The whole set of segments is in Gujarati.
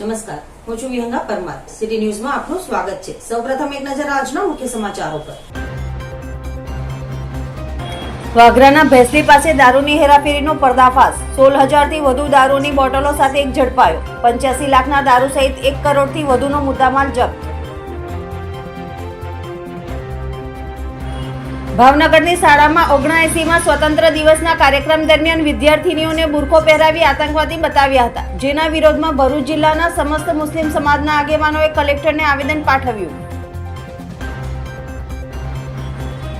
નમસ્કાર, હું છું વિહંગા પરમાર. સિટી ન્યૂઝમાં આપનું સ્વાગત છે. સૌપ્રથમ એક નજર આજના મુખ્ય સમાચારો પર. વાગરાના ભેસલી પાસે દારૂની હેરાફેરીનો પર્દાફાશ. સોળ હજારથી વધુ દારૂની બોટલો સાથે એક ઝડપાયો. પંચ્યાસી લાખના દારૂ સહિત એક કરોડથી વધુનો મુદ્દામાલ જપ્ત. ભાવનગરની શાળામાં ઓગણએસીમાં સ્વતંત્ર દિવસના કાર્યક્રમ દરમિયાન વિદ્યાર્થીનીઓને બુરખો પહેરાવી આતંકવાદી બતાવ્યા હતા. જેના વિરોધમાં ભરૂચ જિલ્લાના સમસ્ત મુસ્લિમ સમાજના આગેવાનોએ કલેક્ટરને આવેદન પાઠવ્યું.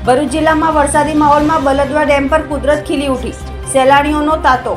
ભરૂચ જિલ્લામાં વરસાદી માહોલમાં બલદવા ડેમ પર કુદરત ખીલી ઉઠી. સહેલાણીઓનો તાતો.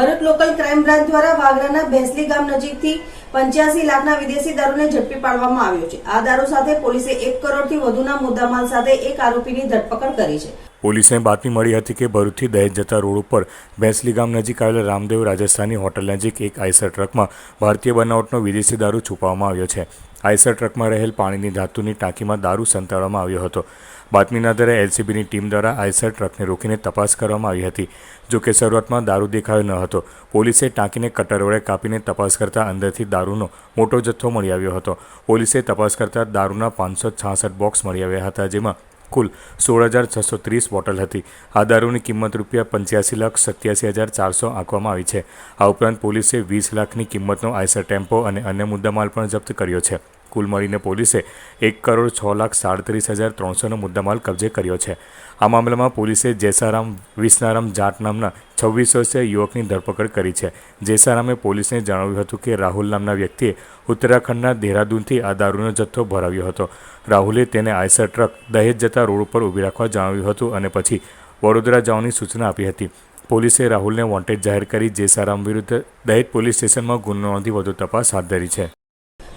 ભરૂચ લોકલ ક્રાઇમ બ્રાન્ચ દ્વારા વાગરાના ભેંસલી ગામ નજીકથી પંચ્યાસી લાખના વિદેશી દારૂને ઝડપી પાડવામાં આવ્યો છે. આ દારૂ સાથે પોલીસે એક કરોડથી વધુના મુદ્દામાલ સાથે એક આરોપીની ધરપકડ કરી છે. પોલીસને બાતમી મળી હતી કે ભરૂચથી દહેજ જતા રોડ ઉપર બેસલી ગામ નજીક આવેલા રામદેવ રાજસ્થાની હોટલ નજીક એક આઈસર ટ્રકમાં ભારતીય બનાવટનો વિદેશી દારૂ છુપાવવામાં આવ્યો છે. આઈસર ટ્રકમાં રહેલ પાણીની ધાતુની ટાંકીમાં દારૂ સંતાડવામાં આવ્યો હતો. બાતમીના આધારે એલસીબીની ટીમ દ્વારા આઈસર ટ્રકને રોકીને તપાસ કરવામાં આવી હતી, જો કે શરૂઆતમાં દારૂ દેખાયો ન હતો. પોલીસે ટાંકીને કટર વડે કાપીને તપાસ કરતાં અંદરથી દારૂનો મોટો જથ્થો મળી આવ્યો હતો. પોલીસે તપાસ કરતા દારૂના પાંચસો છાસઠ બોક્સ મળી આવ્યા હતા, જેમાં કુલ સોળ હજાર છસો ત્રીસ બોટલ હતી. આ દારૂની કિંમત રૂપિયા પંચ્યાસી લાખ સત્યાસી હજાર ચારસો આંકવામાં આવી છે. આ ઉપરાંત પોલીસે વીસ લાખની કિંમતનો આઈસર ટેમ્પો અને અન્ય મુદ્દામાલ પણ જપ્ત કર્યો છે. કુલ મળીને પોલીસે એક કરોડ છ લાખ સાડત્રીસ હજાર ત્રણસોનો મુદ્દામાલ કબજે કર્યો છે. આ મામલામાં પોલીસે જેસારામ, વિસનારામ જાટ નામના છવ્વીસ વર્ષીય યુવકની ધરપકડ કરી છે. જેસારામે પોલીસને જણાવ્યું હતું કે રાહુલ નામના વ્યક્તિએ ઉત્તરાખંડના દેહરાદૂનથી આ દારૂનો જથ્થો ભરાવ્યો હતો. રાહુલે તેને આઈસર ટ્રક દહેજ જતા રોડ ઉપર ઊભી રાખવા જણાવ્યું હતું અને પછી વડોદરા જવાની સૂચના આપી હતી. પોલીસે રાહુલને વોન્ટેડ જાહેર કરી જેસારામ વિરુદ્ધ દહેજ પોલીસ સ્ટેશનમાં ગુનો નોંધી વધુ તપાસ હાથ ધરી છે.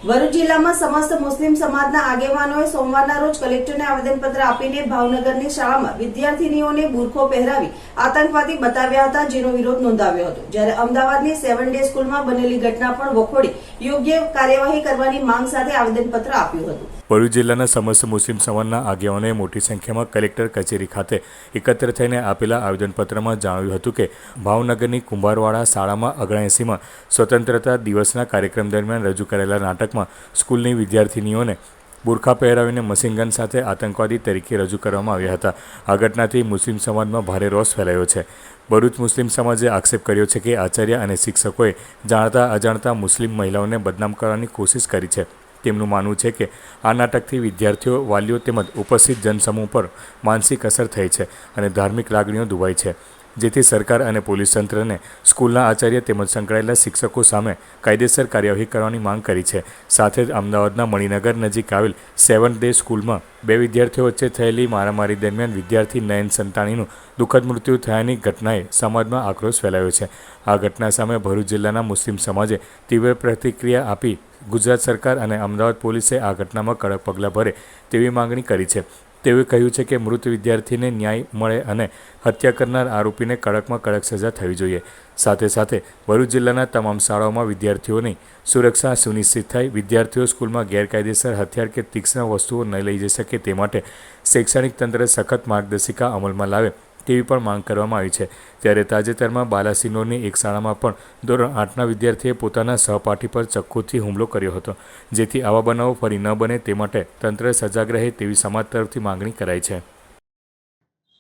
ભરૂચ જિલ્લામાં સમસ્ત મુસ્લિમ સમાજના આગેવાનોએ સોમવારના રોજ કલેક્ટરને આવેદનપત્ર આપીને ભાવનગરની શાળામાં વિદ્યાર્થીનીઓને બુરખો પહેરાવી આતંકવાદી બતાવ્યા હતા જેનો વિરોધ નોંધાવ્યો હતો. જ્યારે અમદાવાદની સેવન ડે સ્કૂલમાં બનેલી ઘટના પણ વખોડી યોગ્ય કાર્યવાહી કરવાની માંગ સાથે આવેદનપત્ર આપ્યું હતું. ભરૂચ જિલ્લાના સમસ્ત મુસ્લિમ સમાજના આગેવાનોએ મોટી સંખ્યામાં કલેક્ટર કચેરી ખાતે એકત્ર થઈને આપેલા આવેદનપત્રમાં જણાવ્યું હતું કે, ભાવનગરની કુંભારવાડા શાળામાં ઓગણએંસીમાં સ્વતંત્રતા દિવસના કાર્યક્રમ દરમિયાન રજૂ કરેલા નાટકમાં સ્કૂલની વિદ્યાર્થિનીઓને બુરખા પહેરાવીને મશીનગન સાથે આતંકવાદી તરીકે રજૂ કરવામાં આવ્યા હતા. આ ઘટનાથી મુસ્લિમ સમાજમાં ભારે રોષ ફેલાયો છે. ભરૂચ મુસ્લિમ સમાજે આક્ષેપ કર્યો છે કે આચાર્ય અને શિક્ષકોએ જાણતા અજાણતા મુસ્લિમ મહિલાઓને બદનામ કરવાની કોશિશ કરી છે. તેમનું માનવું છે કે આ નાટકથી વિદ્યાર્થીઓ, વાલીઓ તેમજ ઉપસ્થિત જનસમૂહ પર માનસિક અસર થઈ છે અને ધાર્મિક લાગણીઓ દુભાઈ છે. જેથી સરકાર અને પોલીસ તંત્રને સ્કૂલના આચાર્ય તેમજ સંકળાયેલા શિક્ષકો સામે કાયદેસર કાર્યવાહી કરવાની માંગ કરી છે. સાથે જ અમદાવાદના મણિનગર નજીક આવેલ સેવન ડે સ્કૂલમાં બે વિદ્યાર્થીઓ વચ્ચે થયેલી મારામારી દરમિયાન વિદ્યાર્થી નયન સંતાણીનું દુઃખદ મૃત્યુ થયાની ઘટનાએ સમાજમાં આક્રોશ ફેલાયો છે. આ ઘટના સામે ભરૂચ જિલ્લાના મુસ્લિમ સમાજે તીવ્ર પ્રતિક્રિયા આપી ગુજરાત સરકાર અને અમદાવાદ પોલીસે આ ઘટનામાં કડક પગલાં ભરે તેવી માંગણી કરી છે. તેઓએ કહ્યું છે કે મૃત વિદ્યાર્થીને ન્યાય મળે અને હત્યા કરનાર આરોપીને કડકમાં કડક સજા થવી જોઈએ. સાથે સાથે ભરૂચ જિલ્લાના તમામ શાળાઓમાં વિદ્યાર્થીઓની સુરક્ષા સુનિશ્ચિત થાય, વિદ્યાર્થીઓ સ્કૂલમાં ગેરકાયદેસર હથિયાર કે તીક્ષ્ણ વસ્તુઓ ન લઈ જઈ શકે તે માટે શૈક્ષણિક તંત્ર સખત માર્ગદર્શિકા અમલમાં લાવે તેવી પણ માંગ કરવામાં આવી છે. ત્યારે તાજેતરમાં બાલાસિનોરની એક શાળામાં પણ ધોરણ આઠના વિદ્યાર્થીએ પોતાના સહપાઠી પર ચક્કુથી હુમલો કર્યો હતો, જેથી આવા બનાવો ફરી ન બને તે માટે તંત્ર સજાગ રહે તેવી સમાજ તરફથી માંગણી કરાઈ છે.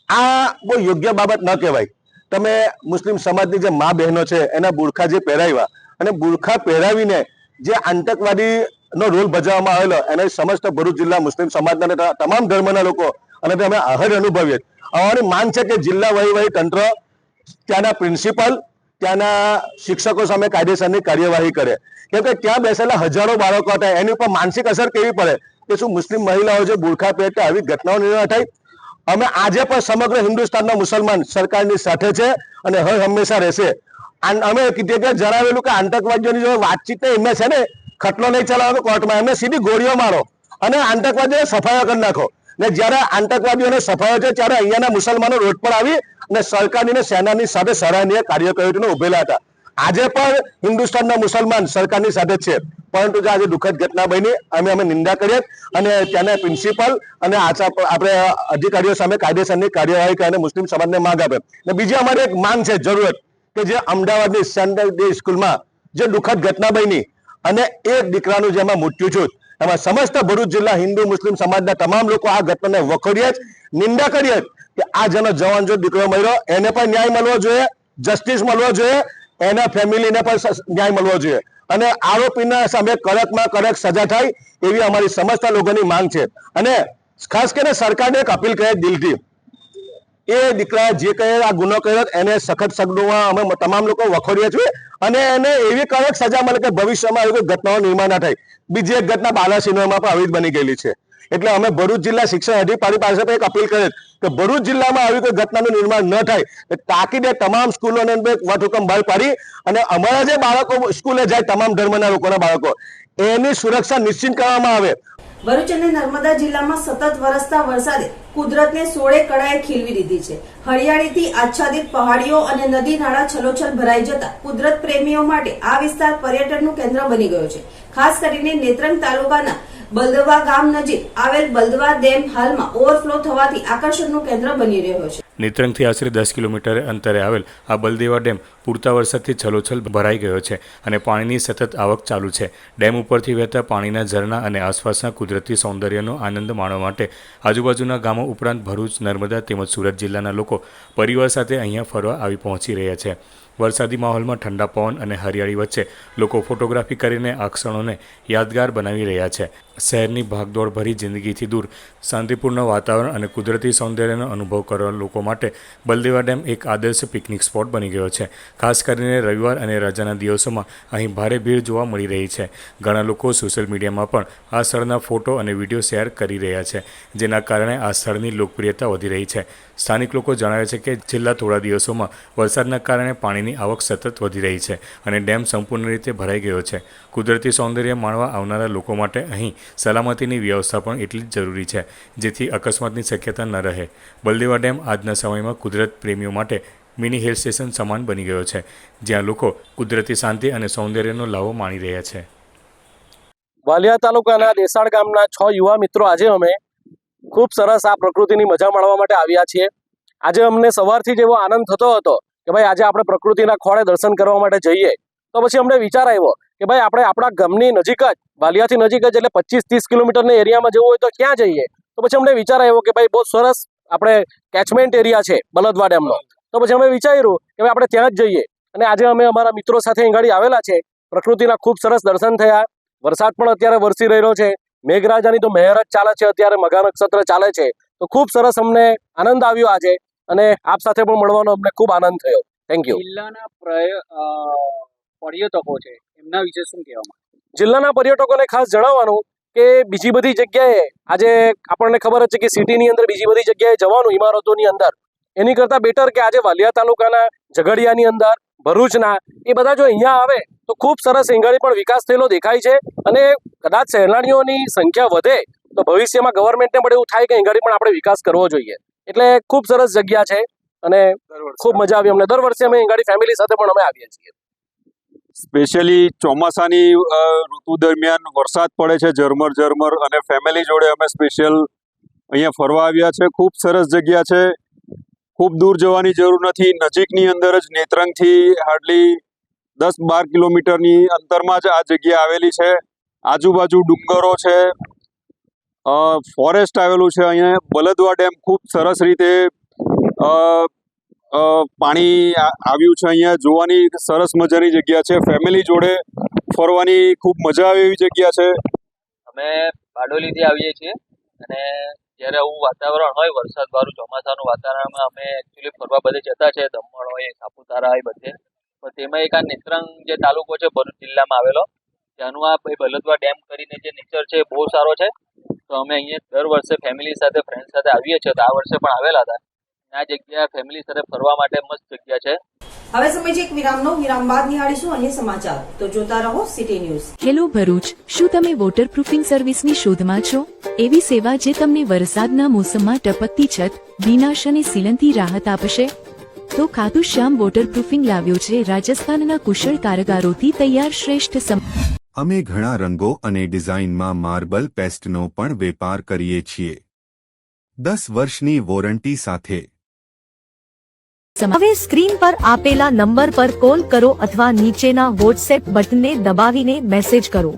આ બહુ યોગ્ય બાબત ન કહેવાય. તમે મુસ્લિમ સમાજની જે મા બહેનો છે, એના બુરખા જે પહેરાવ્યા અને બુરખા પહેરાવીને જે આતંકવાદી નો રોલ ભજવવામાં આવેલો, એને સમસ્ત ભરૂચ જિલ્લા મુસ્લિમ સમાજના તમામ ધર્મના લોકો અને અમે આહર અનુભવીએ અમારી માન છે કે જિલ્લા વહીવટી તંત્ર ત્યાંના પ્રિન્સિપલ, ત્યાંના શિક્ષકો સામે કાયદેસરની કાર્યવાહી કરે. કેમ કે ત્યાં બેસેલા હજારો બાળકો હતા, એની ઉપર માનસિક અસર કેવી પડે? કે શું મુસ્લિમ મહિલાઓ જે બુરખા પહેરતા આવી ઘટનાઓ ન થાય? અમે આજે પણ સમગ્ર હિન્દુસ્તાનના મુસલમાન સરકારની સાથે છે અને હર હંમેશા રહેશે. અમે જણાવેલું કે આતંકવાદીઓની જો વાતચીત એમને છે ને, ખટલો નહીં ચલાવવાનો કોર્ટમાં. એમને સીધી ગોળીઓ મારો અને આતંકવાદીઓને સફાયો કરી નાખો. ને જ્યારે આતંકવાદીઓને સફાયો છે, ત્યારે અહીંયાના મુસલમાનો રોડ પર આવી અને સરકારની ને સેનાની સાથે સરાહનીય કાર્ય કર્યું ઉભેલા હતા. આજે પણ હિન્દુસ્તાનના મુસલમાન સરકારની સાથે છે. પરંતુ જે આજે દુઃખદ ઘટના બની, અમે અમે નિંદા કરીએ અને ત્યાંના પ્રિન્સિપલ અને આપણે અધિકારીઓ સામે કાયદેસરની કાર્યવાહી કરીને અને મુસ્લિમ સમાજને માંગ આપે. ને બીજી અમારી એક માંગ છે, જરૂરત, કે જે અમદાવાદની સેન્ટ્રલ ડે સ્કૂલમાં જે દુઃખદ ઘટના બની અને એક દીકરાનું જેમાં મૃત્યુ થયું. એમાં સમસ્ત ભરૂચ જિલ્લા હિન્દુ મુસ્લિમ સમાજના તમામ લોકો આ ઘટનાને વખોડ્યા જ, નિંદા કરીએ કે આ જેનો જવાન જો દીકરો મળ્યો એને પણ ન્યાય મળવો જોઈએ જસ્ટિસ મળવો જોઈએ, એના ફેમિલીને પણ ન્યાય મળવો જોઈએ. અને આરોપીના સામે કડકમાં કડક સજા થાય એવી અમારી સમસ્ત લોકોની માંગ છે. અને ખાસ કરીને સરકારને એક અપીલ કરે દિલથી. એ દીકરા જે કહે આ ગુનો કર્યો એને સખત સગડુમાં અમે તમામ લોકો વખોડીએ છીએ અને એને એવી કડક સજા મળે કે ભવિષ્યમાં એવી કોઈ ઘટનાઓ નિર્માણ ના થાય. બીજી એક ઘટના બાલાસિનોરમાં પણ આવી બની ગયેલી છે. એટલે અમે ભરૂચ જિલ્લા શિક્ષણ અધિકારી પાસે પણ એક અપીલ કરે કે ભરૂચ જિલ્લામાં આવી કોઈ ઘટનાનું નિર્માણ ન થાય તાકીદે તમામ સ્કૂલોને વટહુકમ બહાર પાડી અને અમારા જે બાળકો સ્કૂલે જાય તમામ ધર્મના લોકોના બાળકો, એની સુરક્ષા નિશ્ચિત કરવામાં આવે. ભરૂચ અને નર્મદા જિલ્લામાં સતત વરસતા વરસાદે કુદરતને સોળે કળાએ ખીલવી દીધી છે. હરિયાળીથી આચ્છાદિત પહાડીઓ અને નદી નાળા છલોછલ ભરાઈ જતા કુદરત પ્રેમીઓ માટે આ વિસ્તાર પર્યટનનું કેન્દ્ર બની ગયો છે. ખાસ કરીને નેત્રંગ તાલુકાના બલદવા ગામ નજીક આવેલ બલદવા ડેમ હાલમાં ઓવરફ્લો થવાથી આકર્ષણનું કેન્દ્ર બની રહ્યો છે. નેત્રંગથી આશરે દસ કિલોમીટર અંતરે આવેલ આ બલદેવા ડેમ પૂરતા વરસાદથી છલોછલ ભરાઈ ગયો છે અને પાણીની સતત આવક ચાલુ છે. ડેમ ઉપરથી વહેતા પાણીના ઝરણા અને આસપાસના કુદરતી સૌંદર્યનો આનંદ માણવા માટે આજુબાજુના ગામો ઉપરાંત ભરૂચ, નર્મદા તેમજ સુરત જિલ્લાના લોકો પરિવાર સાથે અહીંયા ફરવા આવી પહોંચી રહ્યા છે. વરસાદી માહોલમાં ઠંડા પવન અને હરિયાળી વચ્ચે લોકો ફોટોગ્રાફી કરીને આ ક્ષણોને યાદગાર બનાવી રહ્યા છે. શહેરની ભાગદોડ ભરી જિંદગીથી દૂર, શાંતિપૂર્ણ વાતાવરણ અને કુદરતી સૌંદર્યનો અનુભવ કરવા લોકો માટે બલદેવા ડેમ એક આદર્શ પિકનિક સ્પોટ બની ગયો છે. ખાસ કરીને રવિવાર અને રજાના દિવસોમાં અહીં ભારે ભીડ જોવા મળી રહી છે. ઘણા લોકો સોશિયલ મીડિયામાં પણ આ સ્થળના ફોટો અને વીડિયો શેર કરી રહ્યા છે, જેના કારણે આ સ્થળની લોકપ્રિયતા વધી રહી છે. સ્થાનિક લોકો જણાવે છે કે છેલ્લા થોડા દિવસોમાં વરસાદના કારણે પાણીની આવક સતત વધી રહી છે અને ડેમ સંપૂર્ણ રીતે ભરાઈ ગયો છે. કુદરતી સૌંદર્ય માણવા આવનારા લોકો માટે અહીં સલામતીની વ્યવસ્થા પણ એટલી જ જરૂરી છે, જેથી અકસ્માતની શક્યતા ન રહે. બલદેવા ડેમ આજના સમયમાં કુદરત પ્રેમીઓ માટે મિની હિલ સ્ટેશન સમાન બની ગયો છે, જ્યાં લોકો કુદરતી શાંતિ અને સૌંદર્યનો લાવો માણી રહ્યા છે. વાલિયા તાલુકાના દેસાડ ગામના છ યુવા મિત્રો આજે અમે ખૂબ સરસ આ પ્રકૃતિની મજા માણવા માટે આવ્યા છીએ. આજે અમને સવારથી જ એવો આનંદ થતો હતો કે ભાઈ આજે આપણે પ્રકૃતિના ખોળે દર્શન કરવા માટે જઈએ. તો પછી અમને વિચાર આવ્યો કે ભાઈ, આપણે આપણા ગામની નજીક જ, વાલિયાથી નજીક જ, એટલે પચીસ ત્રીસ કિલોમીટરના એરિયામાં જવું હોય તો ક્યાં જઈએ? તો પછી અમને વિચાર આવ્યો કે ભાઈ, બહુ સરસ આપણે કેચમેન્ટ એરિયા છે, બલદવા ડેમનો. તો પછી અમે વિચાર્યું કે ભાઈ, આપણે ત્યાં જ જઈએ. અને આજે અમે અમારા મિત્રો સાથે અહીં આવેલા છે. પ્રકૃતિના ખૂબ સરસ દર્શન થયા. વરસાદ પણ અત્યારે વરસી રહ્યો છે. મેઘરાજાની તો મહેર જ ચાલે છે અત્યારે મઘા નક્ષત્ર ચાલે છે. તો ખૂબ સરસ અમને આનંદ આવ્યો આજે. અને આપ સાથે પણ મળવાનો અમને ખૂબ આનંદ થયો. થેન્ક યુ જિલ્લાના પર્યટકો છે. એમના વિશે શું કહેવા જિલ્લાના પર્યટકોને ખાસ જણાવવાનું કે બીજી બધી જગ્યાએ આજે આપણને ખબર જ છે કે સિટીની અંદર બીજી બધી જગ્યાએ જવાનું ઇમારતોની અંદર. એની કરતાં બેટર કે આજે વાલિયા તાલુકાના ઝઘડિયાની અંદર ભરૂચના એ બધા જો અહીંયા આવે તો ખૂબ સરસ એંગાળી પણ વિકાસ થયેલો દેખાય છે અને કદાચ સહેલાણીઓની સંખ્યા વધે તો ભવિષ્યમાં ગવર્મેન્ટને પણ એવું થાય કે એંગાળી પણ આપણે વિકાસ કરવો જોઈએ. એટલે ખૂબ સરસ જગ્યા છે અને ખૂબ મજા આવી અમને. દર વર્ષે અમે એંગાળી ફેમિલી સાથે પણ અમે આવીએ છીએ. સ્પેશિયલી ચોમાસાની ઋતુ દરમિયાન વરસાદ પડે છે, ઝરમર ઝરમર અને ફેમિલી જોડે અમે સ્પેશિયલ અહીંયા ફરવા આવ્યા છે. ખૂબ સરસ જગ્યા છે. ખૂબ દૂર જવાની જરૂર નથી. નજીકની અંદર જ નેત્રંગથી હાર્ડલી દસ બાર કિલોમીટરની અંતરમાં જ આ જગ્યા આવેલી છે. આજુબાજુ ડુંગરો છે. ફોરેસ્ટ આવેલું છે અહીંયા. બલદવા ડેમ ખૂબ સરસ રીતે પાણી આવ્યું છે અહીંયા. જોવાની સરસ મજાની જગ્યા છે. ફેમિલી જોડે ફરવાની ખૂબ મજા આવે એવી જગ્યા છે. અમે બારડોલીથી આવીએ છીએ અને જ્યારે આવું વાતાવરણ હોય, વરસાદ વાળું ચોમાસાનું વાતાવરણમાં અમે એકચ્યુઅલી ફરવા બધે જતા છે. દમણ હોય, સાપુતારા હોય, બધે. પણ તેમાં એક આ નેત્રંગ જે તાલુકો છે, ભરૂચ જિલ્લામાં આવેલો, ત્યાંનું આ ભાઈ બલદવા ડેમ કરીને જે નેચર છે બહુ સારો છે. તો અમે અહીંયા દર વર્ષે ફેમિલી સાથે ફ્રેન્ડ સાથે આવીએ છીએ. તો આ વર્ષે પણ આવેલા હતા. આ જગ્યા ફેમિલી સાથે ફરવા માટે મસ્ત જગ્યા છે. હવે સમય છે એક વિરામનો. વિરામ બાદ નિહાળીશું અન્ય સમાચાર. તો જોતા રહો સિટી ન્યૂઝ. હેલો ભરૂચ શું તમે વોટરપ્રૂફિંગ સર્વિસની શોધમાં છો? એવી સેવા જે તમને વરસાદના મોસમમાં ટપકતી છત વિનાશ અને સીલનથી રાહત આપશે? તો ખાતુ શ્યામ વોટરપ્રૂફિંગ લાવ્યો છે રાજસ્થાનના કુશળ કારગારોથી તૈયાર શ્રેષ્ઠ સમ અમે ઘણા રંગો અને ડિઝાઇનમાં માર્બલ પેસ્ટનો પણ વેપાર કરીએ છીએ. દસ વર્ષની વોરંટી સાથે હવે સ્ક્રીન પર આપેલા નંબર પર કોલ કરો અથવા નીચેના વોટ્સએપ બટનને દબાવીને મેસેજ કરો.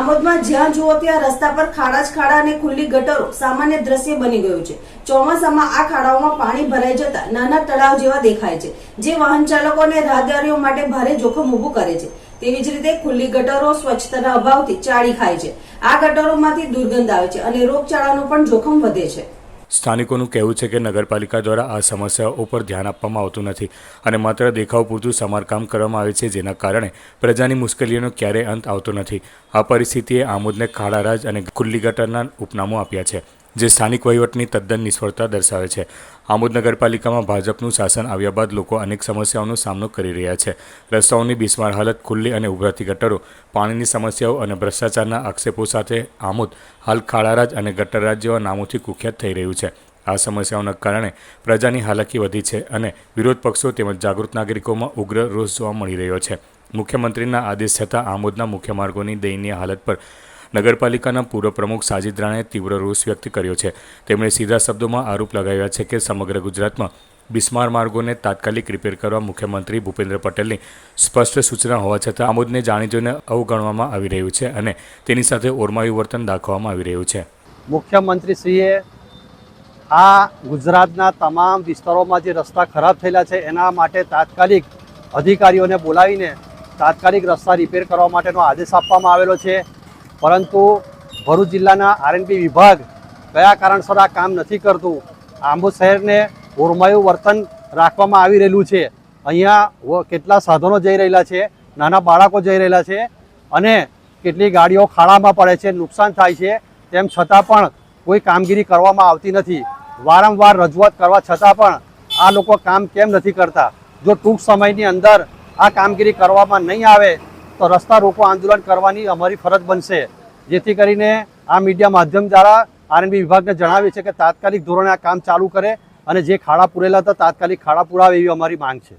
આમોદમાં જ્યાં જુઓ ત્યાં રસ્તા પર ખાડા જ ખાડા અને ખુલ્લી ગટરો સામાન્ય દ્રશ્ય બની ગયું છે. ચોમાસામાં આ ખાડાઓમાં પાણી ભરાઈ જતા નાના તળાવ જેવા દેખાય છે, જે વાહન ચાલકો અને રાહદારીઓ માટે ભારે જોખમ ઊભું કરે છે. તેવી જ રીતે ખુલ્લી ગટરો સ્વચ્છતાના અભાવથી ચાળી ખાય છે. આ ગટરોમાંથી દુર્ગંધ આવે છે અને રોગચાળાનું પણ જોખમ વધે છે. સ્થાનિકોનું કહેવું છે કે નગરપાલિકા દ્વારા આ સમસ્યાઓ ઉપર ધ્યાન આપવામાં આવતું નથી અને માત્ર દેખાવ પૂરતું સમારકામ કરવામાં આવે છે જેના કારણે પ્રજાની મુશ્કેલીઓનો ક્યારેય અંત આવતો નથી. આ પરિસ્થિતિએ આમોદને ખાડારાજ અને ખુલ્લી ગટરના ઉપનામો આપ્યા છે. જે સ્થાનિક વહીવટની તદ્દન નિષ્ફળતા દર્શાવે છે. આમોદ નગરપાલિકામાં ભાજપનું શાસન આવ્યા બાદ લોકો અનેક સમસ્યાઓનો સામનો કરી રહ્યા છે. રસ્તાઓની બિસ્માર હાલત, ખુલ્લી અને ઉભરાતી ગટરો, પાણીની સમસ્યાઓ અને ભ્રષ્ટાચારના આક્ષેપો સાથે આમોદ હાલ ખાડારાજ અને ગટરરાજ જેવા નામોથી કુખ્યાત થઈ રહ્યું છે. આ સમસ્યાઓના કારણે પ્રજાની હાલાકી વધી છે અને વિરોધ પક્ષો તેમજ જાગૃત નાગરિકોમાં ઉગ્ર રોષ જોવા મળી રહ્યો છે. મુખ્યમંત્રીના આદેશ છતાં આમોદના મુખ્ય માર્ગોની દયનીય હાલત પર નગરપાલિકાના પૂર્વ પ્રમુખ સાજિદ રાણાએ તીવ્ર રોષ વ્યક્ત કર્યો છે. તેમણે સીધા શબ્દોમાં આરોપ લગાવ્યા છે કે સમગ્ર ગુજરાતમાં બિસ્માર માર્ગોને તાત્કાલિક રિપેર કરવા મુખ્યમંત્રી ભૂપેન્દ્ર પટેલની સ્પષ્ટ સૂચના હોવા છતાં આમોદને જાણી જોઈને અવગણવામાં આવી રહ્યું છે અને તેની સાથે ઓરમાયું વર્તન દાખવવામાં આવી રહ્યું છે. મુખ્યમંત્રીશ્રીએ આ ગુજરાતના તમામ વિસ્તારોમાં જે રસ્તા ખરાબ થયેલા છે, એના માટે તાત્કાલિક અધિકારીઓને બોલાવીને તાત્કાલિક રસ્તા રિપેર કરવા માટેનો આદેશ આપવામાં આવેલો છે. પરંતુ ભરૂચ જિલ્લાના આરએનપી વિભાગ કયા કારણસર આ કામ નથી કરતું? આંબુ શહેરને ઓરમાયું વર્તન રાખવામાં આવી રહેલું છે. અહીંયા કેટલા સાધનો જઈ રહેલા છે, નાના બાળકો જઈ રહેલા છે અને કેટલી ગાડીઓ ખાડામાં પડે છે, નુકસાન થાય છે, તેમ છતાં પણ કોઈ કામગીરી કરવામાં આવતી નથી. વારંવાર રજૂઆત કરવા છતાં પણ આ લોકો કામ કેમ નથી કરતા? જો ટૂંક સમયની અંદર આ કામગીરી કરવામાં નહીં આવે તો રસ્તા રોકો આંદોલન કરવાની અમારી ફરજ બનશે. જેથી કરીને આ મીડિયા માધ્યમ દ્વારા આરએનબી વિભાગને જણાવે છે કે તાત્કાલિક ધોરણે આ કામ ચાલુ કરે અને જે ખાડા પૂરેલા હતા તાત્કાલિક ખાડા પુરાવે એવી અમારી માંગ છે.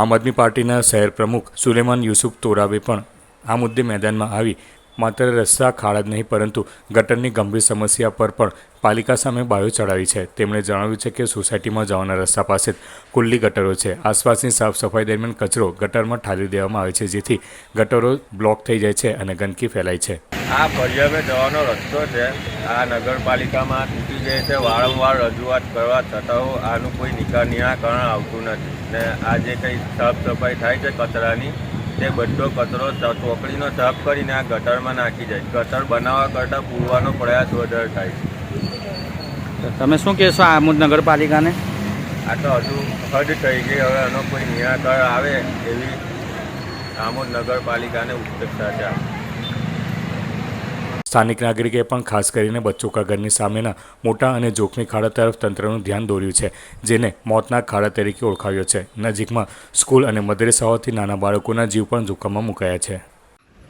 આમ આદમી પાર્ટીના શહેર પ્રમુખ સુલેમાન યુસુફ તોરાવે પણ આ મુદ્દે મેદાનમાં આવી. માત્ર રસ્તા, ખાડા જ નહીં, પરંતુ ગટરની ગંભીર સમસ્યા પર પણ પાલિકા સામે બાયો ચડાવી છે. તેમણે જણાવ્યું છે કે સોસાયટીમાં જવાના રસ્તા પાસે કુલ્લી ગટરો છે. આસપાસની સાફ સફાઈ દરમિયાન કચરો ગટરમાં ઠાલવી દેવામાં આવે છે, જેથી ગટરો બ્લોક થઈ જાય છે અને ગંદકી ફેલાય છે. આ ફરિયામે જવાનો રસ્તો છે. આ નગરપાલિકામાં તૂટી જાય છે. વારંવાર રજૂઆત કરવા છતાં આનું કોઈ નિકાલ નિરાકરણ આવતું નથી. ને આ જે કંઈ સાફ સફાઈ થાય છે કચરાની, તે બધો કચરો ચોકડીનો સાફ કરીને આ ગટરમાં નાખી જાય. ગટર બનાવવા કરતાં પૂરવાનો પ્રયાસ વધારે થાય છે. તમે શું કહેશો આમોદ નગરપાલિકાને? આ તો હજુ હદ થઈ ગઈ. હવે એનો કોઈ નિરાકરણ આવે એવી આમોદ નગરપાલિકાને ઉત્સુકતા છે. સ્થાનિક નાગરિકે પણ ખાસ કરીને બચ્ચોકા ઘરની સામેના મોટા અને જોખમી ખાડા તરફ તંત્રનું ધ્યાન દોર્યું છે જેને મોતના ખાડા તરીકે ઓળખાવ્યો છે. નજીકમાં સ્કૂલ અને મદ્રેસાઓથી નાના બાળકોના જીવ પણ જોખમમાં મુકાયા છે.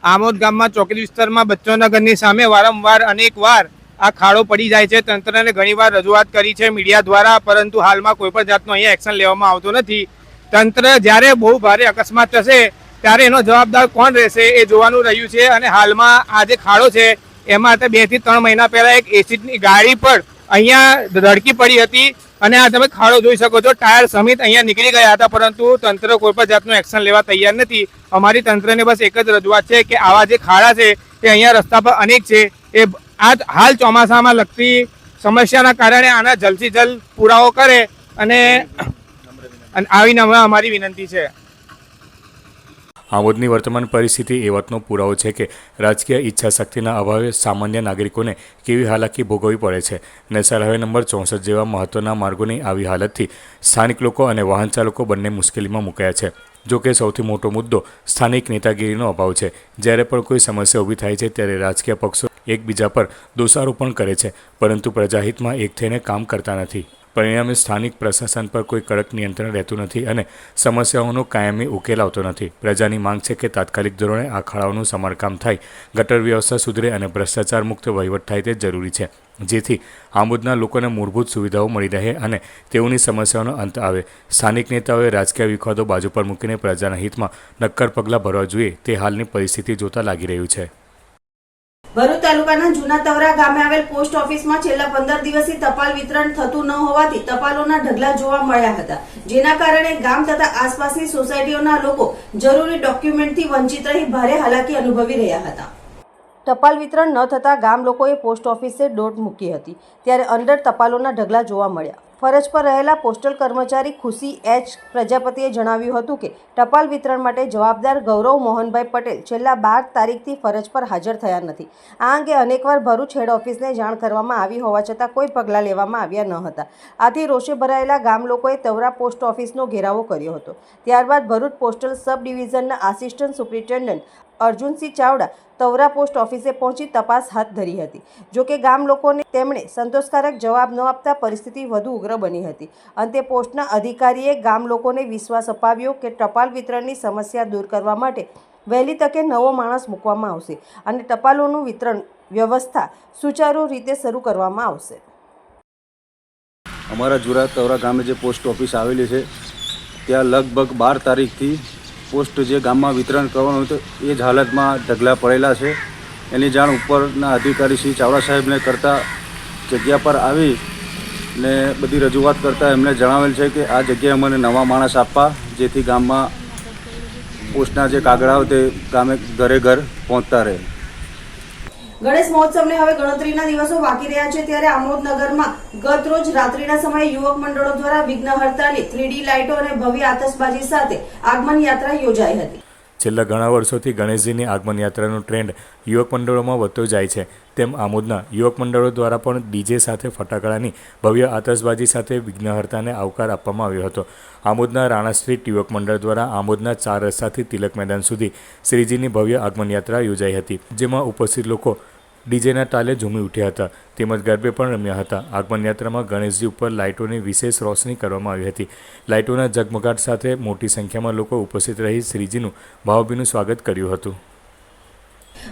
આમોદ ગામમાં ચોકડી વિસ્તારમાં બચ્ચોના ઘરની સામે વારંવાર અનેક વાર આ ખાડો પડી જાય છે. તંત્રને ઘણીવાર રજૂઆત કરી છે મીડિયા દ્વારા, પરંતુ હાલમાં કોઈ પણ જાતનું અહીંયા એક્શન લેવામાં આવતું નથી. તંત્ર જ્યારે બહુ ભારે અકસ્માત થશે, ત્યારે એનો જવાબદાર કોણ રહેશે એ જોવાનું રહ્યું છે અને હાલમાં આ જે ખાડો છે, એમાં બેથી ત્રણ મહિના પહેલા એક એસીડની ગાડી પણ અહીંયા ધડકી પડી હતી. અને આ તમે ખાડો જોઈ શકો છો, ટાયર સમિત અહીંયા નીકળી ગયા હતા, પરંતુ તંત્ર કોઈ પણ જાતનું એક્શન લેવા તૈયાર નથી. અમારી તંત્રને બસ એક જ રજૂઆત છે કે આવા જે ખાડા છે, એ અહીંયા રસ્તા પર અનેક છે. એ આ હાલ ચોમાસામાં લગતી સમસ્યાના કારણે આના જલ્દથી જલ્દ પુરાવો કરે અને અને આવી અમારી વિનંતી છે. આમોદની વર્તમાન પરિસ્થિતિ એ વાતનો પુરાવો છે કે રાજકીય ઈચ્છા શક્તિના અભાવે સામાન્ય નાગરિકોને કેવી હાલાકી ભોગવવી પડે છે. નેશનલ હાઈવે નંબર ચોસઠ જેવા મહત્વના માર્ગોની આવી હાલતથી સ્થાનિક લોકો અને વાહન ચાલકો બંને મુશ્કેલીમાં મુકાયા છે. જો કે સૌથી મોટો મુદ્દો સ્થાનિક નેતાગીરીનો અભાવ છે. જ્યારે પણ કોઈ સમસ્યા ઊભી થાય છે, ત્યારે રાજકીય પક્ષો એકબીજા પર દોષારોપણ કરે છે, પરંતુ પ્રજાહિતમાં એક થઈને કામ કરતા નથી. પરિણામે સ્થાનિક પ્રશાસન પર કોઈ કડક નિયંત્રણ રહેતું નથી અને સમસ્યાઓનો કાયમી ઉકેલ આવતો નથી. પ્રજાની માંગ છે કે તાત્કાલિક ધોરણે આ ખાડાઓનું સમારકામ થાય. ગટર વ્યવસ્થા સુધરે અને ભ્રષ્ટાચાર મુક્ત વહીવટ થાય તે જરૂરી છે, જેથી આમોદના લોકોને મૂળભૂત સુવિધાઓ મળી રહે અને તેઓની સમસ્યાઓનો અંત આવે. સ્થાનિક નેતાઓએ રાજકીય વિખવાદો બાજુ પર મૂકીને પ્રજાના હિતમાં નક્કર પગલાં ભરવા જોઈએ તે હાલની પરિસ્થિતિ જોતા લાગી રહ્યું છે. ભરૂચ તાલુકાના જૂના તવરા ગામે આવેલ પોસ્ટ ઓફિસમાં છેલ્લા પંદર દિવસથી ટપાલ વિતરણ થતું ન હોવાથી ટપાલોના ઢગલા જોવા મળ્યા હતા. જેના કારણે ગામ તથા આસપાસની સોસાયટીઓના લોકો જરૂરી ડોક્યુમેન્ટથી વંચિત રહી ભારે હાલાકી અનુભવી રહ્યા હતા. ટપાલ વિતરણ ન થતાં ગામ લોકોએ પોસ્ટ ઓફિસે દોટ મૂકી હતી, ત્યારે અંદર ટપાલોના ઢગલા જોવા મળ્યા. ફરજ પર રહેલા પોસ્ટલ કર્મચારી ખુશી એચ પ્રજાપતિએ જણાવ્યું હતું કે ટપાલ વિતરણ માટે જવાબદાર ગૌરવ મોહનભાઈ પટેલ છેલ્લા બાર તારીખથી ફરજ પર હાજર થયા નથી. આ અંગે અનેકવાર ભરૂચ હેડ ઓફિસને જાણ કરવામાં આવી હોવા છતાં કોઈ પગલાં લેવામાં આવ્યા ન હતા. આથી રોષે ભરાયેલા ગામ લોકોએ તવરા પોસ્ટ ઓફિસનો ઘેરાવો કર્યો હતો. ત્યારબાદ Bharuch postal sub ડિવિઝનના assistant superintendent Arjunsinh Chavda Tavra post ઓફિસે પહોંચી તપાસ હાથ ધરી હતી. જોકે ગામ લોકોને તેમણે સંતોષકારક જવાબ ન આપતા પરિસ્થિતિ વધુ ઉગ્ર બની હતી. અંતે પોસ્ટના અધિકારીએ ગામ લોકોને વિશ્વાસ અપાવ્યો કે ટપાલ વિતરણની સમસ્યા દૂર કરવા માટે વહેલી તકે નવો માણસ મૂકવામાં આવશે અને ટપાલોનું વિતરણ વ્યવસ્થા સુચારુ રીતે શરૂ કરવામાં આવશે. અમારા જુરા તવરા ગામે જે પોસ્ટ ઓફિસ આવેલી છે, ત્યાં લગભગ બાર તારીખથી પોસ્ટ જે ગામમાં વિતરણ કરવાનું હતું એ જ હાલતમાં ઢગલા પડેલા છે. એની જાણ ઉપરના અધિકારી શ્રી ચાવડા સાહેબને કરતાં જગ્યા પર આવી ને બધી રજૂઆત કરતાં એમણે જણાવેલ છે કે આ જગ્યાએ અમને નવા માણસ આપવા, જેથી ગામમાં પોસ્ટના જે કાગળાઓ તે ગામે ઘરે ઘર પહોંચતા રહે. ગણેશ મહોત્સવને હવે ગણતરીના દિવસો બાકી રહ્યા છે ત્યારે આમોદનગરમાં ગત રોજ રાત્રિના સમયે યુવક મંડળો દ્વારા વિઘ્નહર્તાની થ્રીડી લાઇટો અને ભવ્ય આતશબાજી સાથે આગમન યાત્રા યોજાઈ હતી. છેલ્લા ઘણા વર્ષોથી ગણેશજીની આગમન યાત્રાનો ટ્રેન્ડ યુવક મંડળોમાં વધતો જાય છે. તેમ આમોદના યુવક મંડળો દ્વારા પણ ડીજે સાથે ફટાકડાની ભવ્ય આતશબાજી સાથે વિઘ્નહર્તાને આવકાર આપવામાં આવ્યો હતો. આમોદના રાણા સ્ટ્રીટ યુવક મંડળ દ્વારા આમોદના ચાર રસ્તાથી તિલક મેદાન સુધી શ્રીજીની ભવ્ય આગમન યાત્રા યોજાઈ હતી, જેમાં ઉપસ્થિત લોકો ડીજેના તાલે ઝૂમી ઉઠ્યા હતા. તેમજ ગરબે પણ રમ્યા હતા. આગમન યાત્રામાં ગણેશજી ઉપર લાઇટોની વિશેષ રોશની કરવામાં આવી હતી. લાઇટોના ઝગમગાટ સાથે મોટી સંખ્યામાં લોકો ઉપસ્થિત રહી શ્રીજીનું ભાવભીનું સ્વાગત કર્યું હતું.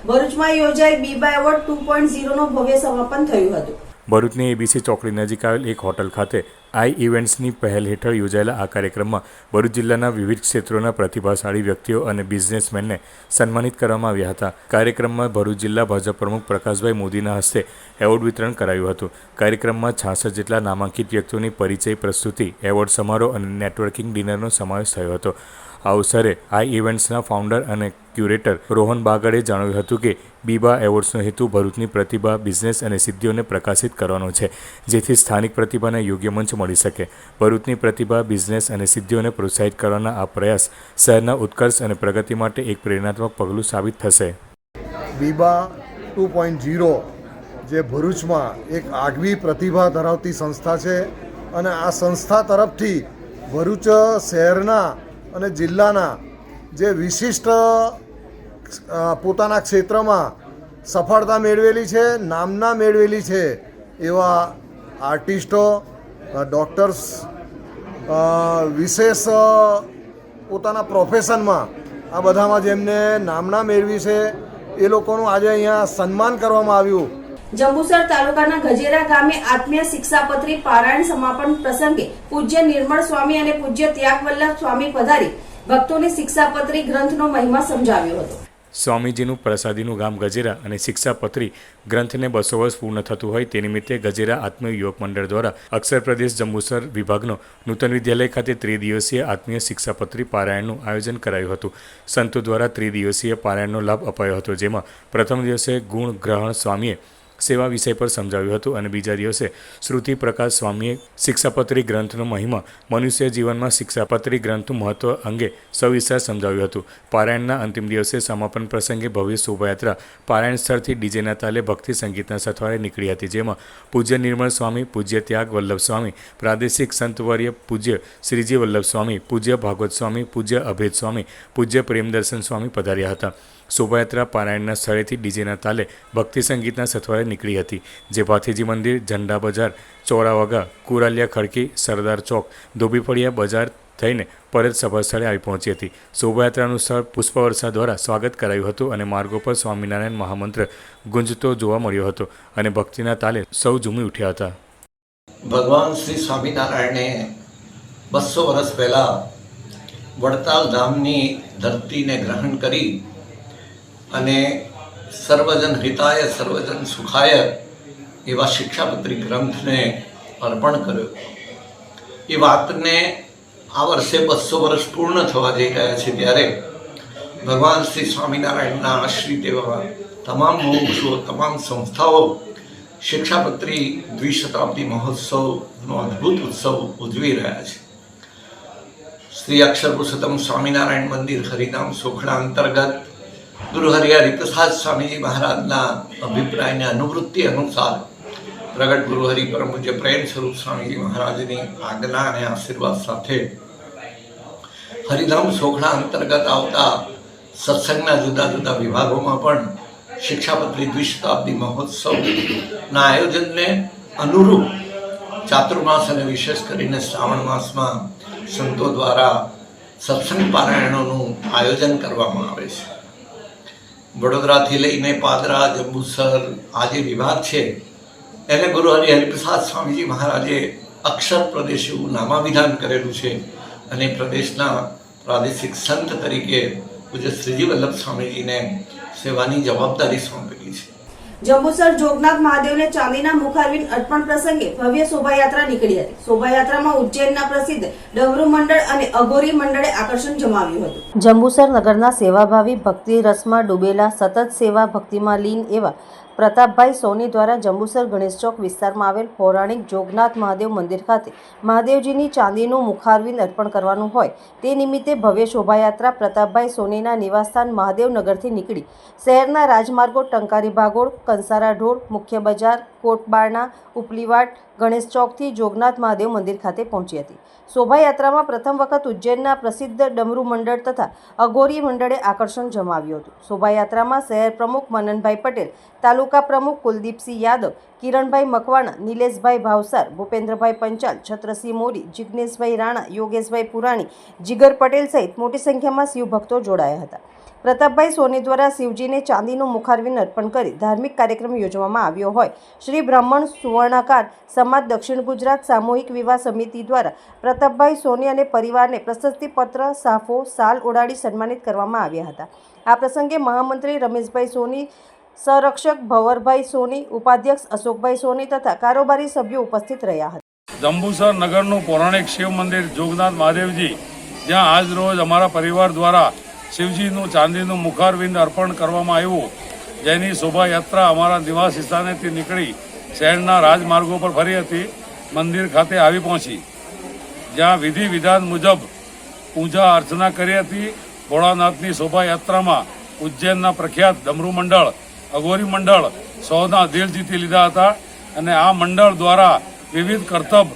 ભરૂચમાં યોજાયેલ બીબા એવોર્ડ ટુ પોઈન્ટ ઝીરોનું ભવ્ય સમાપન થયું હતું. ભરૂચની એબીસી ચોકડી નજીક આવેલ એક હોટલ ખાતે આઈ ઇવેન્ટ્સની પહેલ હેઠળ યોજાયેલા આ કાર્યક્રમમાં ભરૂચ જિલ્લાના વિવિધ ક્ષેત્રોના પ્રતિભાશાળી વ્યક્તિઓ અને બિઝનેસમેનને સન્માનિત કરવામાં આવ્યા હતા. કાર્યક્રમમાં ભરૂચ જિલ્લા ભાજપ પ્રમુખ પ્રકાશભાઈ મોદીના હસ્તે એવોર્ડ વિતરણ કરાયું હતું. કાર્યક્રમમાં છાસઠ જેટલા નામાંકિત વ્યક્તિઓની પરિચય પ્રસ્તુતિ, એવોર્ડ સમારોહ અને નેટવર્કિંગ ડિનરનો સમાવેશ થયો હતો. આ અવસરે આઈ ઇવેન્ટ્સના ફાઉન્ડર અને ક્યુરેટર રોહન બાગડે જણાવ્યું હતું કે બીબા એવોર્ડ્સનો હેતુ ભરૂચની પ્રતિભા, બિઝનેસ અને સિદ્ધિઓને પ્રકાશિત કરવાનો છે, જેથી સ્થાનિક પ્રતિભાને યોગ્ય મંચ મળી શકે. ભરૂચની પ્રતિભા, બિઝનેસ અને સિદ્ધિઓને પ્રોત્સાહિત કરવાના આ પ્રયાસ શહેરના ઉત્કર્ષ અને પ્રગતિ માટે એક પ્રેરણાત્મક પગલું સાબિત થશે. બીબા ટુ પોઈન્ટ ઝીરો, જે ભરૂચમાં એક આગવી પ્રતિભા ધરાવતી સંસ્થા છે અને આ સંસ્થા તરફથી ભરૂચ શહેરના અને જિલ્લાના જે વિશિષ્ટ પોતાના ક્ષેત્રમાં સફળતા મેળવેલી છે, નામના મેળવેલી છે એવા આર્ટિસ્ટો ડૉક્ટર્સ વિશેષ પોતાના પ્રોફેશનમાં આ બધામાં જેમને નામના મેળવી છે, એ લોકોનું આજે અહીંયા સન્માન કરવામાં આવ્યું. જંબુસર તાલુકાના ગજેરા ગામે આત્મીય શિક્ષાપત્રી પારાયણ સમાપન પ્રસંગે પૂજ્ય નિર્મળ સ્વામી અને પૂજ્ય ત્યાગવલ્લભ સ્વામી પધારી ભક્તોને શિક્ષાપત્રી ગ્રંથનો મહિમા સમજાવ્યો હતો. સ્વામીજીનું પ્રસાદીનું ગામ ગજેરા અને શિક્ષાપત્રી ગ્રંથને બસો વર્ષ પૂર્ણ થતું હોય તે નિમિત્તે ગજેરા આત્મીય યુવક મંડળ દ્વારા અક્ષર પ્રદેશ જંબુસર વિભાગનો નૂતન વિદ્યાલય ખાતે ત્રિદિવસીય આત્મીય શિક્ષાપત્રી પારાયણનું આયોજન કરાયું હતું. સંતો દ્વારા ત્રિદિવસીય પારાયણનો લાભ અપાયો હતો, જેમાં પ્રથમ દિવસે ગુણ ગ્રહણ સ્વામીએ સેવા વિષય પર સમજાવ્યું હતું અને બીજા દિવસે શ્રુતિ પ્રકાશ સ્વામીએ શિક્ષાપત્રી ગ્રંથનો મહિમા, મનુષ્ય જીવનમાં શિક્ષાપત્રી ગ્રંથનું મહત્વ અંગે સવિસ્તાર સમજાવ્યું હતું. પારાયણના અંતિમ દિવસે સમાપન પ્રસંગે ભવ્ય શોભાયાત્રા પારાયણ સ્થળથી ડીજેના તાલે ભક્તિ સંગીતના સથવારે નીકળી હતી, જેમાં પૂજ્ય નિર્મળ સ્વામી, પૂજ્ય ત્યાગ વલ્લભ સ્વામી, પ્રાદેશિક સંતવર્ય પૂજ્ય શ્રીજી વલ્લભ સ્વામી, પૂજ્ય ભાગવત સ્વામી, પૂજ્ય અભેદ સ્વામી, પૂજ્ય પ્રેમદર્શન સ્વામી પધાર્યા હતા. શોભાયાત્રા પારાયણના સ્થળેથી ડીજેના તાલે ભક્તિ સંગીતના સથવારે નીકળી હતી, જે ભાથીજી મંદિર, ઝંડા બજાર, ચોરાવાગા, કુરાલિયા ખડકી, સરદાર ચોક, ધોબીફળિયા બજાર થઈને પરત સભા સ્થળે આવી પહોંચી હતી. શોભાયાત્રાનું સ્થળ પુષ્પવર્ષા દ્વારા સ્વાગત કરાયું હતું અને માર્ગો પર સ્વામિનારાયણ મહામંત્ર ગુંજતો જોવા મળ્યો હતો અને ભક્તિના તાલે સૌ ઝૂમી ઉઠ્યા હતા. ભગવાન શ્રી સ્વામિનારાયણે બસો વર્ષ પહેલાં વડતાલ ધામની ધરતીને ગ્રહણ કરી અને સર્વજન હિતાય, સર્વજન સુખાય એવા શિક્ષાપત્રી ગ્રંથને અર્પણ કર્યો. એ વાતને આ વર્ષે બસો વર્ષ પૂર્ણ થવા જઈ રહ્યા છે ત્યારે ભગવાન શ્રી સ્વામિનારાયણના આશ્રિત એવા તમામ મોક્ષો, તમામ સંસ્થાઓ, શિક્ષાપત્રી દ્વિશતાબ્દી મહોત્સવનો અદ્ભુત ઉત્સવ ઉજવી રહ્યા છે. શ્રી અક્ષર પુરુષોત્તમ સ્વામિનારાયણ મંદિર હરિનામ સોખડા અંતર્ગત ગુરુ હરિહરિપ્રસાદ સ્વામીજી મહારાજના અભિપ્રાયને અનુવૃત્તિ અનુસાર પ્રગટ ગુરુ પરમ પૂજ્ય પ્રેમ સ્વરૂપ સ્વામીજી મહારાજની આજ્ઞા અને આશીર્વાદ સાથે હરિધામ સોખડા અંતર્ગત આવતા સત્સંગના જુદા જુદા વિભાગોમાં પણ શિક્ષાપત્રી દ્વિશતાબ્દી મહોત્સવના આયોજનને અનુરૂપ ચાતુર્માસ અને વિશેષ કરીને શ્રાવણ માસમાં સંતો દ્વારા સત્સંગ પારાયણોનું આયોજન કરવામાં આવે છે. વડોદરાથી લઈને પાદરા, જંબુસર, આ જે વિભાગ છે, એને ગુરુ હરિ હરિપ્રસાદ સ્વામીજી મહારાજે અક્ષર પ્રદેશ એવું નામાવિધાન કરેલું છે અને પ્રદેશના પ્રાદેશિક સંત તરીકે પૂજ્ય શ્રીજી વલ્લભ સ્વામીજીને સેવાની જવાબદારી સોંપેલી છે. જંબુસર જોગનાથ મહાદેવને ચાંદીના મુખારવિંદ અર્પણ પ્રસંગે ભવ્ય શોભાયાત્રા નીકળી હતી. શોભાયાત્રામાં ઉજ્જૈનના પ્રસિદ્ધ ડમરુ મંડળ અને અઘોરી મંડળે આકર્ષણ જમાવ્યું હતું. જંબુસર નગરના સેવાભાવી ભક્તિ રસમાં ડૂબેલા સતત સેવા ભક્તિમાં લીન એવા પ્રતાપભાઈ સોની દ્વારા જંબુસર ગણેશ ચોક વિસ્તારમાં આવેલ પૌરાણિક જોગનાથ મહાદેવ મંદિર ખાતે મહાદેવજીની ચાંદીનું મુખારવિંદ અર્પણ કરવાનું હોય તે નિમિત્તે ભવ્ય શોભાયાત્રા પ્રતાપભાઈ સોનીના નિવાસસ્થાન મહાદેવનગરથી નીકળી. શહેરના રાજમાર્ગો ટંકારી ભાગોળ, કંસારા ઢોળ, મુખ્ય બજાર, કોટબારણા ઉપલીવાડ ગણેશ ચોકથી જોગનાથ મહાદેવ મંદિર ખાતે પહોંચી હતી. શોભાયાત્રામાં પ્રથમ વખત ઉજ્જૈનના પ્રસિદ્ધ ડમરુ મંડળ તથા અઘોરી મંડળે આકર્ષણ જમાવ્યું હતું. શોભાયાત્રામાં શહેર પ્રમુખ મનનભાઈ પટેલ, તાલુકા પ્રમુખ કુલદીપસિંહ યાદવ, કિરણભાઈ મકવાણા, નિલેશભાઈ ભાવસાર, ભૂપેન્દ્રભાઈ પંચાલ, છત્રસિંહ મોરી જિજ્ઞેશભાઈ રાણા, યોગેશભાઈ પુરાણી, જીગર પટેલ સહિત મોટી સંખ્યામાં શિવભક્તો જોડાયા હતા. પ્રતાપભાઈ સોની દ્વારા શિવજીને ચાંદીનું મુખારવીન અર્પણ કરી ધાર્મિક કાર્યક્રમ યોજવામાં આવ્યો હોય. શ્રી બ્રાહ્મણ સુવર્ણાકાર સમાજ દક્ષિણ ગુજરાત સામૂહિક વિવાહ સમિતિ દ્વારા પ્રતાપભાઈ સોની અને પરિવારને પ્રશસ્તિપત્ર, સાફો, સાલ ઉડાડી સન્માનિત કરવામાં આવ્યા હતા. આ પ્રસંગે મહામંત્રી રમેશભાઈ સોની, સંરક્ષક ભવરભાઈ સોની, ઉપાધ્યક્ષ અશોકભાઈ સોની તથા કારોબારી સભ્યો ઉપસ્થિત રહ્યા હતા. જંબુસર નગરનું પૌરાણિક શિવ મંદિર જોગનાથ મહાદેવજી, જ્યાં આજ રોજ અમારા પરિવાર દ્વારા શિવજીનું ચાંદીનું મુખારવિંદ અર્પણ કરવામાં આવ્યું. જેની શોભાયાત્રા અમારા નિવાસ સ્થાનેથી નીકળી શહેરના રાજમાર્ગો પર ફરી હતી, મંદિર ખાતે આવી પહોંચી. જ્યાં વિધિ વિધાન મુજબ પૂજા અર્ચના કરી હતી. ભોળાનાથની શોભાયાત્રામાં ઉજ્જૈનના પ્રખ્યાત ડમરુ મંડળ અઘોરી મંડળ, સૌના દિલ જીતી લીધા હતા અને આ મંડળ દ્વારા વિવિધ કરતબ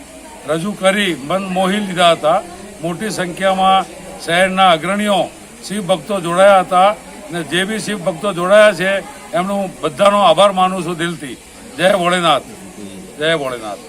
રજૂ કરી મન મોહી લીધા હતા. મોટી સંખ્યામાં શહેરના અગ્રણીઓ શિવ ભક્તો જોડાયા હતા ને જે બી શિવ ભક્તો જોડાયા છે, એમનું બધાનો આભાર માનું છું દિલથી. જય ભોળેનાથ. જય ભોળેનાથ.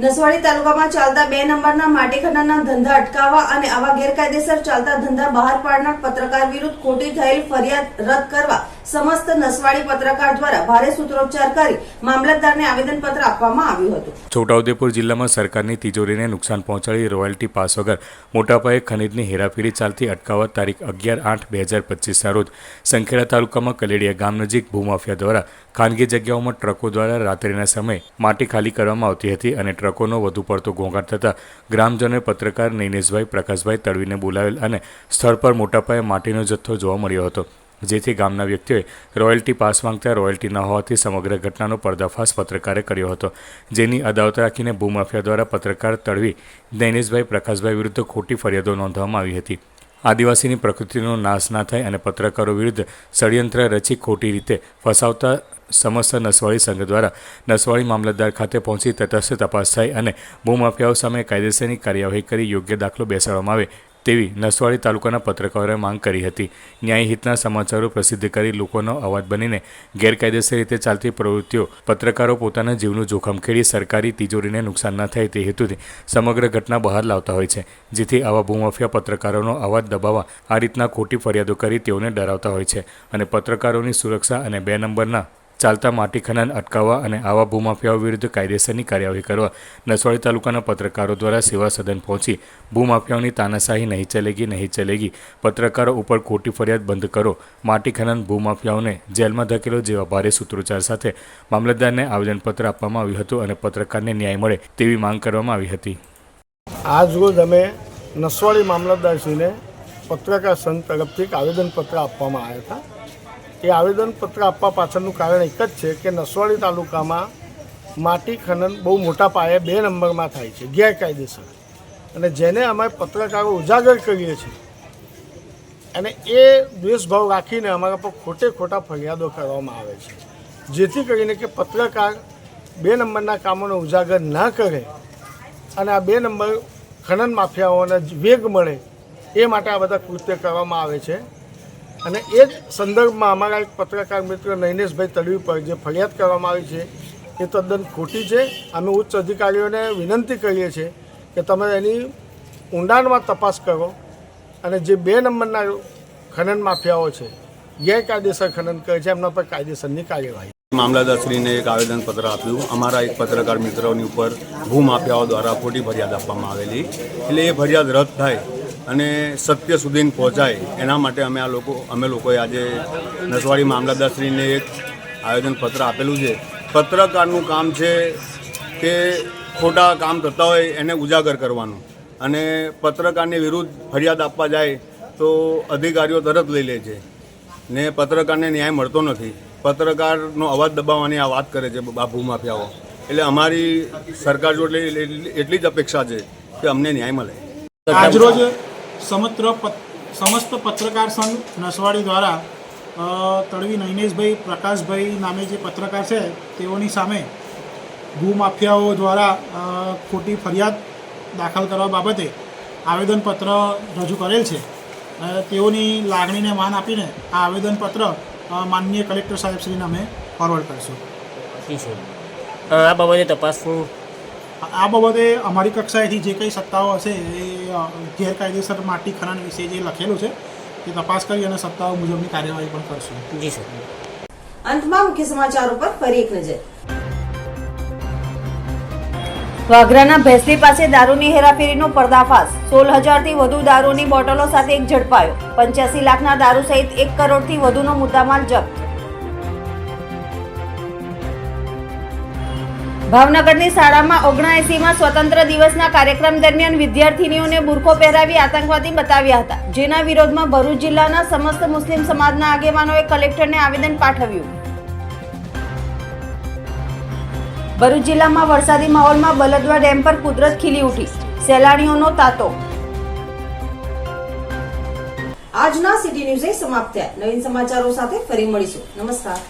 નસવાડી તાલુકામાં ચાલતા બે નંબરના માટી ધંધા અટકાવવા અને આવા ગેરકાયદેસર ચાલતા ધંધા બહાર પાડનાર પત્રકાર વિરુદ્ધ ખોટી થયેલ ફરિયાદ રદ કરવા સમસ્ત નસવાડી પત્રકાર દ્વારા ભારે સૂત્રોચ્ચાર કરી મામલતદારને આવેદનપત્ર આપવામાં આવ્યું હતું. છોટાઉદેપુર જિલ્લામાં સરકારની તિજોરીને નુકસાન પહોંચાડી રોયલ્ટી પાસ વગર મોટા પાયે ખનીજની હેરાફેરી ચાલતી અટકાવવા તારીખ અગિયાર આઠ બે હજાર પચીસના રોજ સંખેડા તાલુકામાં કલેડિયા ગામ નજીક ભૂમાફિયા દ્વારા ખાનગી જગ્યાઓમાં ટ્રકો દ્વારા રાત્રિના સમયે માટી ખાલી કરવામાં આવતી હતી અને ટ્રકોનો વધુ પડતો ઘોંઘાટ થતાં ગ્રામજનોએ પત્રકાર નૈનેશભાઈ પ્રકાશભાઈ તડવીને બોલાવેલ અને સ્થળ પર મોટા પાયે માટીનો જથ્થો જોવા મળ્યો હતો. જેથી ગામના વ્યક્તિઓએ રોયલ્ટી પાસ માંગતા રોયલ્ટી ન હોવાથી સમગ્ર ઘટનાનો પર્દાફાશ પત્રકારે કર્યો હતો. જેની અદાવત રાખીને ભૂમાફિયા દ્વારા પત્રકાર તળવી દૈનેશભાઈ પ્રકાશભાઈ વિરુદ્ધ ખોટી ફરિયાદો નોંધવામાં આવી હતી. આદિવાસીની પ્રકૃતિનો નાશ ના થાય અને પત્રકારો વિરુદ્ધ ષડયંત્ર રચી ખોટી રીતે ફસાવતા સમસ્ત નસવાડી સંઘ દ્વારા નસવાડી મામલતદાર ખાતે પહોંચી તટસ્થ તપાસ થાય અને ભૂમાફિયાઓ સામે કાયદેસરની કાર્યવાહી કરી યોગ્ય દાખલો બેસાડવામાં આવે તેવી નસવાડી તાલુકાના પત્રકારોએ માંગ કરી હતી. ન્યાયહિતના સમાચારો પ્રસિદ્ધ કરી લોકોનો અવાજ બનીને ગેરકાયદેસર રીતે ચાલતી પ્રવૃત્તિઓ પત્રકારો પોતાના જીવનું જોખમ ખેડી સરકારી તિજોરીને નુકસાન ન થાય તે હેતુથી સમગ્ર ઘટના બહાર લાવતા હોય છે. જેથી આવા ભૂમાફિયા પત્રકારોનો અવાજ દબાવવા આ રીતના ખોટી ફરિયાદો કરી તેઓને ડરાવતા હોય છે. અને પત્રકારોની સુરક્ષા અને બે નંબરના ચાલતા માટી ખનન અટકાવવા અને આવા ભૂમાફિયાઓ વિરુદ્ધ કાયદેસરની કાર્યવાહી કરવા નસવાડી તાલુકાના પત્રકારો દ્વારા સેવા સદન પહોંચી ભૂમાફિયાઓની તાનાશાહી નહીં ચલેગી નહીં ચલેગી. પત્રકારો ઉપર ખોટી ફરિયાદ બંધ કરો. માટી ખનન ભૂમાફિયાઓને જેલમાં ધકેલો જેવા ભારે સૂત્રોચ્ચાર સાથે મામલતદારને આવેદનપત્ર આપવામાં આવ્યું હતું અને પત્રકારને ન્યાય મળે તેવી માંગ કરવામાં આવી હતી. આજ રોજ અમે નસવાડી મામલતદારશ્રીને પત્રકાર સંઘ તરફથી આવેદનપત્ર આપવામાં આવ્યા હતા. એ આવેદનપત્ર આપવા પાછળનું કારણ એક જ છે કે નસવાડી તાલુકામાં માટી ખનન બહુ મોટા પાયે બે નંબરમાં થાય છે, ગેરકાયદેસર. અને જેને અમે પત્રકારો ઉજાગર કરીએ છીએ, અને એ દ્વેષભાવ રાખીને અમારા પર ખોટે ખોટા ફરિયાદો કરવામાં આવે છે. જેથી કરીને કે પત્રકાર બે નંબરના કામોને ઉજાગર ના કરે અને આ બે નંબર ખનન માફિયાઓને વેગ મળે, એ માટે આ બધા કૃત્ય કરવામાં આવે છે. અને એ જ સંદર્ભમાં અમારા એક પત્રકાર મિત્ર નૈનેશભાઈ તડવી પર જે ફરિયાદ કરવામાં આવી છે, એ તદ્દન ખોટી છે. અમે ઉચ્ચ અધિકારીઓને વિનંતી કરીએ છીએ કે તમે એની ઊંડાણમાં તપાસ કરો અને જે બે નંબરના ખનન માફિયાઓ છે, ગેરકાયદેસર ખનન કરે છે, એમના પર કાયદેસરની કાર્યવાહી. મામલતદારશ્રીને એક આવેદનપત્ર આપ્યું. અમારા એક પત્રકાર મિત્રોની ઉપર ભૂમાફિયાઓ દ્વારા ખોટી ફરિયાદ આપવામાં આવેલી. એટલે એ ફરિયાદ રદ થાય અને સત્ય સુધી પહોંચાય, એના માટે અમે આ લોકો અમે લોકોએ આજે નસવાડી મામલતદારશ્રીને એક આવેદનપત્ર આપેલું છે. પત્રકારનું કામ છે કે ખોટા કામ થતા હોય એને ઉજાગર કરવાનું. અને પત્રકારની વિરુદ્ધ ફરિયાદ આપવા જાય તો અધિકારીઓ તરત લઈ લે છે. ને પત્રકારને ન્યાય મળતો નથી. પત્રકારનો અવાજ દબાવવાની આ વાત કરે છે આ ભૂમાફિયાઓ. એટલે અમારી સરકાર જોડે એટલી જ અપેક્ષા છે કે અમને ન્યાય મળે. આજરોજ સમત્ર સમસ્ત પત્રકાર સંઘ નસવાડી દ્વારા તળવી નૈનેશભાઈ પ્રકાશભાઈ નામે જે પત્રકાર છે, તેઓની સામે ભૂમાફિયાઓ દ્વારા ખોટી ફરિયાદ દાખલ કરવા બાબતે આવેદનપત્ર રજૂ કરેલ છે. તેઓની લાગણીને માન આપીને આ આવેદનપત્ર માનનીય કલેક્ટર સાહેબશ્રીને અમે ફોરવર્ડ કરીશું. આ બાબતે તપાસનું આ બાબતે અમારી કક્ષાએથી જે કંઈ સત્તાઓ હશે એ ગેરકાયદેસર માટી ખનન વિશે જે લખેલું છે તે તપાસ કરી અને સત્તાઓ મુજબની કાર્યવાહી પણ કરશું. જી સર. અંતમાં મુખ્ય સમાચારો પર ફરી એક નજર. વાગરાના ભેસલી પાસે દારૂની હેરાફેરીનો પર્દાફાશ. સોળ હજારથી વધુ દારૂની બોટલો સાથે એક ઝડપાયો. પંચ્યાસી લાખના દારૂ સહિત એક કરોડથી વધુનો મુદ્દામાલ જપ્ત. ભાવનગરની શાળામાં ઓગણએસીમાં સ્વતંત્ર દિવસના કાર્યક્રમ દરમિયાન વિદ્યાર્થીનીઓને બુરખો પહેરાવી આતંકવાદી બતાવ્યા હતા. જેના વિરોધમાં ભરૂચ જિલ્લાના સમસ્ત મુસ્લિમ સમાજના આગેવાનોએ કલેક્ટરને આવેદન પાઠવ્યું. ભરૂચ જિલ્લામાં વરસાદી માહોલમાં બલદવા ડેમ પર કુદરત ખીલી ઉઠી. સહેલાણીઓનો તાતો. આજના સિટી ન્યૂઝે સમાપ્ત થયા. નવીન સમાચારો સાથે ફરી મળીશું. નમસ્કાર.